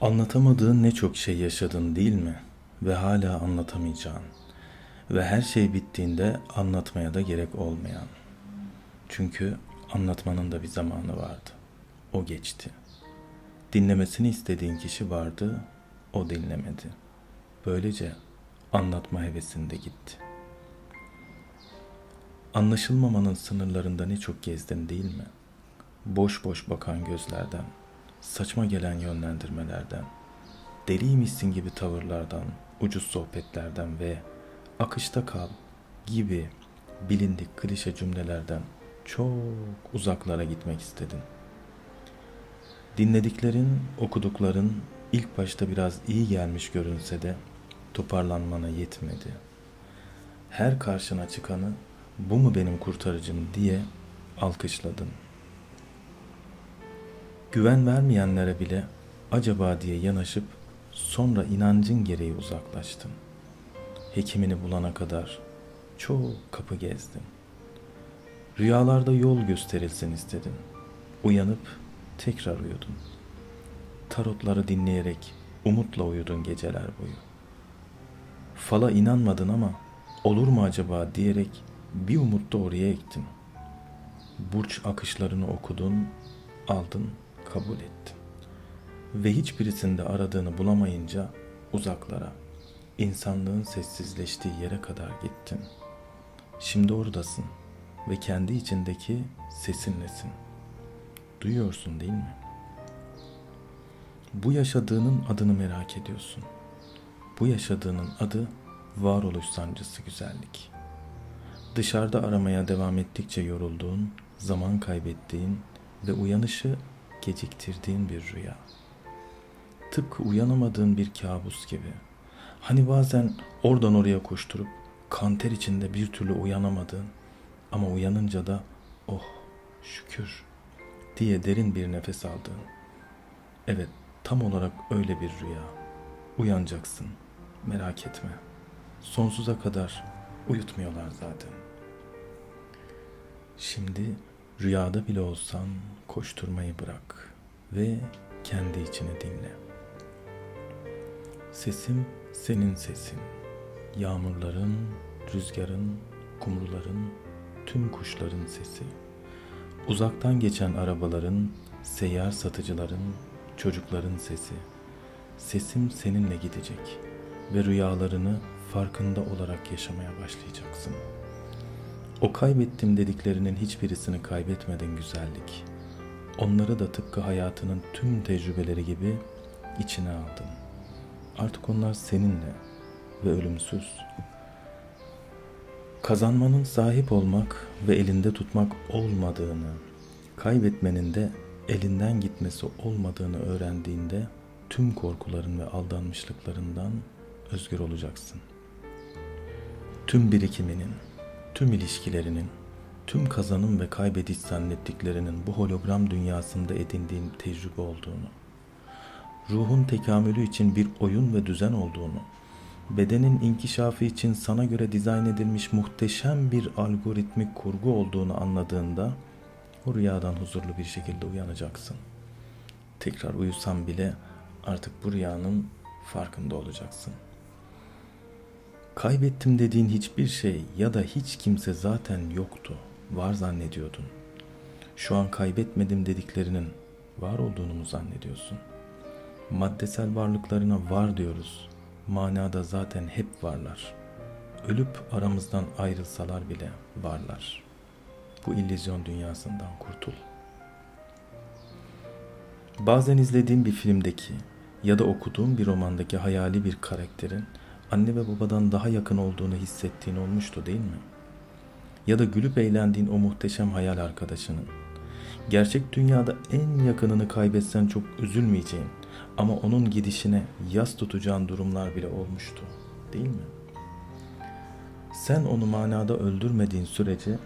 Anlatamadığın ne çok şey yaşadın değil mi? Ve hala anlatamayacağın. Ve her şey bittiğinde anlatmaya da gerek olmayan. Çünkü anlatmanın da bir zamanı vardı. O geçti. Dinlemesini istediğin kişi vardı, o dinlemedi. Böylece anlatma hevesinde gitti. Anlaşılmamanın sınırlarında ne çok gezdin değil mi? Boş boş bakan gözlerden, saçma gelen yönlendirmelerden, deliymişsin gibi tavırlardan, ucuz sohbetlerden ve akışta kal gibi bilindik klişe cümlelerden çok uzaklara gitmek istedin. Dinlediklerin, okudukların ilk başta biraz iyi gelmiş görünse de toparlanmana yetmedi. Her karşına çıkanı bu mu benim kurtarıcım diye alkışladın. Güven vermeyenlere bile acaba diye yanaşıp sonra inancın gereği uzaklaştın. Hekimini bulana kadar çok kapı gezdin. Rüyalarda yol gösterilsin istedin. Uyanıp tekrar uyudun. Tarotları dinleyerek umutla uyudun geceler boyu. Fala inanmadın ama olur mu acaba diyerek bir umut da oraya ektin. Burç akışlarını okudun, aldın, kabul ettin. Ve hiçbirisinde aradığını bulamayınca uzaklara, insanlığın sessizleştiği yere kadar gittin. Şimdi oradasın ve kendi içindeki sesinlesin. Duyuyorsun değil mi? Bu yaşadığının adını merak ediyorsun. Bu yaşadığının adı varoluş sancısı güzellik. Dışarıda aramaya devam ettikçe yorulduğun, zaman kaybettiğin ve uyanışı geciktirdiğin bir rüya. Tıpkı uyanamadığın bir kabus gibi. Hani bazen oradan oraya koşturup kanter içinde bir türlü uyanamadığın ama uyanınca da oh şükür diye derin bir nefes aldığın. Evet tam olarak öyle bir rüya. Uyanacaksın. Merak etme. Sonsuza kadar uyutmuyorlar zaten. Şimdi rüyada bile olsan koşturmayı bırak ve kendi içini dinle. Sesim senin sesin. Yağmurların, rüzgarın, kumruların, tüm kuşların sesi. Uzaktan geçen arabaların, seyyar satıcıların, çocukların sesi. Sesim seninle gidecek ve rüyalarını farkında olarak yaşamaya başlayacaksın. O kaybettim dediklerinin hiçbirisini kaybetmedin güzellik. Onları da tıpkı hayatının tüm tecrübeleri gibi içine aldın. Artık onlar seninle ve ölümsüz. Kazanmanın sahip olmak ve elinde tutmak olmadığını, kaybetmenin de elinden gitmesi olmadığını öğrendiğinde tüm korkuların ve aldanmışlıklarından özgür olacaksın. Tüm birikiminin, tüm ilişkilerinin, tüm kazanım ve kaybediş zannettiklerinin bu hologram dünyasında edindiğin tecrübe olduğunu, ruhun tekamülü için bir oyun ve düzen olduğunu, bedenin inkişafı için sana göre dizayn edilmiş muhteşem bir algoritmik kurgu olduğunu anladığında o rüyadan huzurlu bir şekilde uyanacaksın. Tekrar uyusan bile artık bu rüyanın farkında olacaksın. Kaybettim dediğin hiçbir şey ya da hiç kimse zaten yoktu. Var zannediyordun. Şu an kaybetmedim dediklerinin var olduğunu mu zannediyorsun? Maddesel varlıklarına var diyoruz. Manada zaten hep varlar. Ölüp aramızdan ayrılsalar bile varlar. Bu illüzyon dünyasından kurtul. Bazen izlediğim bir filmdeki ya da okuduğum bir romandaki hayali bir karakterin anne ve babadan daha yakın olduğunu hissettiğin olmuştu değil mi? Ya da gülüp eğlendiğin o muhteşem hayal arkadaşının. Gerçek dünyada en yakınını kaybetsen çok üzülmeyeceğin ama onun gidişine yas tutacağın durumlar bile olmuştu değil mi? Sen onu manada öldürmediğin sürece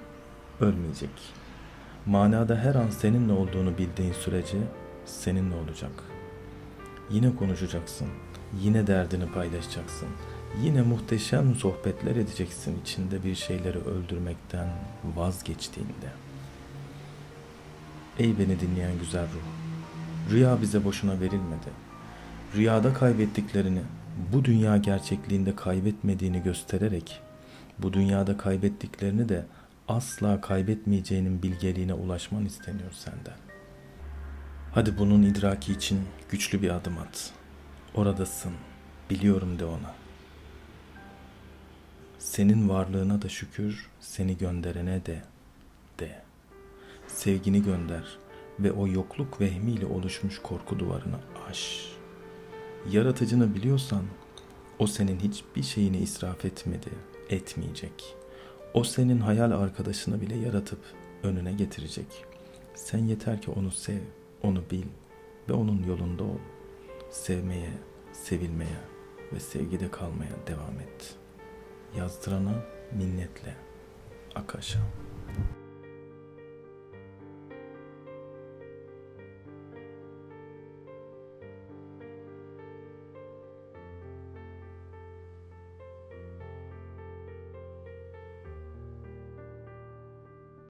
ölmeyecek. Manada her an seninle olduğunu bildiğin sürece seninle olacak. Yine konuşacaksın, yine derdini paylaşacaksın. Yine muhteşem sohbetler edeceksin içinde bir şeyleri öldürmekten vazgeçtiğinde. Ey beni dinleyen güzel ruh. Rüya bize boşuna verilmedi. rüyada kaybettiklerini bu dünya gerçekliğinde kaybetmediğini göstererek bu dünyada kaybettiklerini de asla kaybetmeyeceğinin bilgeliğine ulaşman isteniyor senden. Hadi bunun idraki için güçlü bir adım at. Oradasın, biliyorum de ona. Senin varlığına da şükür, seni gönderene de de. Sevgini gönder ve o yokluk vehmiyle oluşmuş korku duvarını aş. Yaratıcını biliyorsan o senin hiçbir şeyini israf etmedi, etmeyecek. O senin hayal arkadaşını bile yaratıp önüne getirecek. Sen yeter ki onu sev, onu bil ve onun yolunda ol. Sevmeye, sevilmeye ve sevgide kalmaya devam et. Yazdırana minnetle. Akasha.